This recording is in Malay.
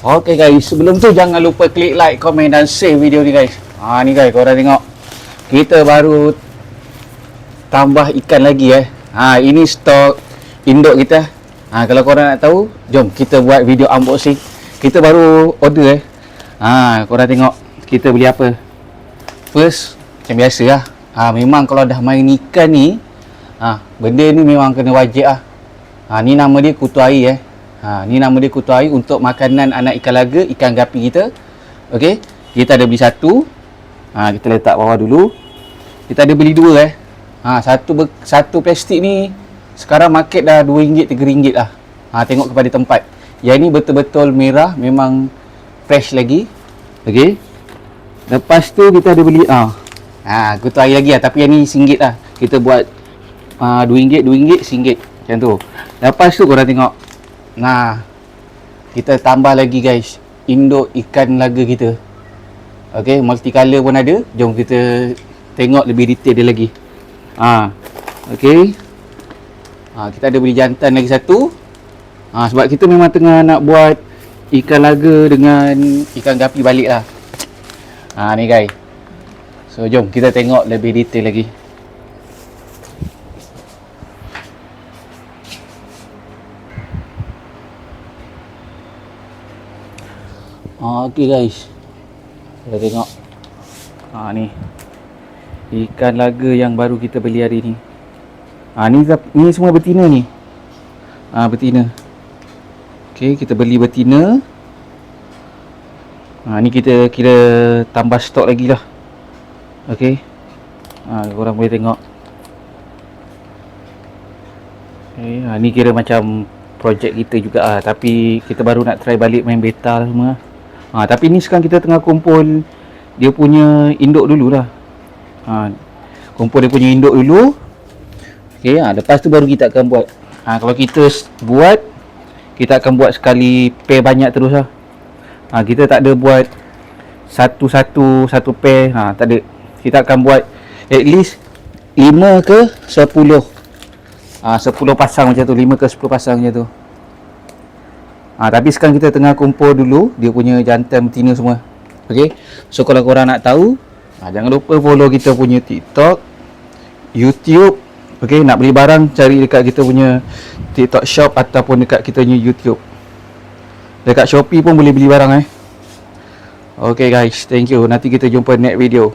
Okay guys, sebelum tu jangan lupa klik like, komen dan share video ni guys. Ha ni guys, korang tengok. Kita baru tambah ikan lagi eh. Ha ini stok induk kita. Ha kalau korang nak tahu, jom kita buat video unboxing. Kita baru order eh. Ha korang tengok kita beli apa. First macam biasa lah. Ha memang kalau dah main ikan ni, ha benda ni memang kena wajib lah. Ha ni nama dia kutu air eh. Ha ni nama dia kutu air untuk makanan anak ikan laga, ikan gapi kita. Okey. Kita ada beli satu. Ha kita letak bawah dulu. Kita ada beli dua eh. Ha satu satu plastik ni sekarang market dah RM2 RM3 lah. Ha tengok kepada tempat. Yang ni betul-betul merah, memang fresh lagi. Okey. Lepas tu kita ada beli ah. Ha kutu air lagi lah tapi yang ni RM1 lah. Kita buat uh, RM2, RM2, RM1 macam tu. Lepas tu korang tengok. Nah. Kita tambah lagi guys induk ikan laga kita. Okey, multicolor pun ada. Jom kita tengok lebih detail dia lagi. Ha. Okey. Ha, kita ada beli jantan lagi satu. Ha, sebab kita memang tengah nak buat ikan laga dengan ikan gapi balik lah. Ha, ni guys. So, jom kita tengok lebih detail lagi. Okay guys. Kita tengok. Ha, ni. Ikan laga yang baru kita beli hari ni. Ha, ni, ni semua betina ni. Ha, betina. Okay, kita beli betina. Ha, ni kita kira tambah stok lagi lah. Okay. Ha, korang boleh tengok. Okay, ha, ni kira macam projek kita juga ah tapi kita baru nak try balik main beta lah semua. Ha, tapi ni sekarang kita tengah kumpul dia punya induk dulu lah. Ha, kumpul dia punya induk dulu. Okey, ha, lepas tu baru kita akan buat. Ha, kalau kita buat kita akan buat sekali pair banyak terus lah. Ha, kita tak ada buat satu-satu satu pair. Ha, tak ada. Kita akan buat at least 5 ke 10. Ah ha, 10 pasang macam tu, 5 ke 10 pasang macam tu. Ha, tapi sekarang kita tengah kumpul dulu dia punya jantan betina semua. Okey. So kalau korang nak tahu, ha, jangan lupa follow kita punya TikTok, YouTube. Okey, nak beli barang cari dekat kita punya TikTok shop ataupun dekat kita punya YouTube. Dekat Shopee pun boleh beli barang eh. Okay guys, thank you. Nanti kita jumpa next video.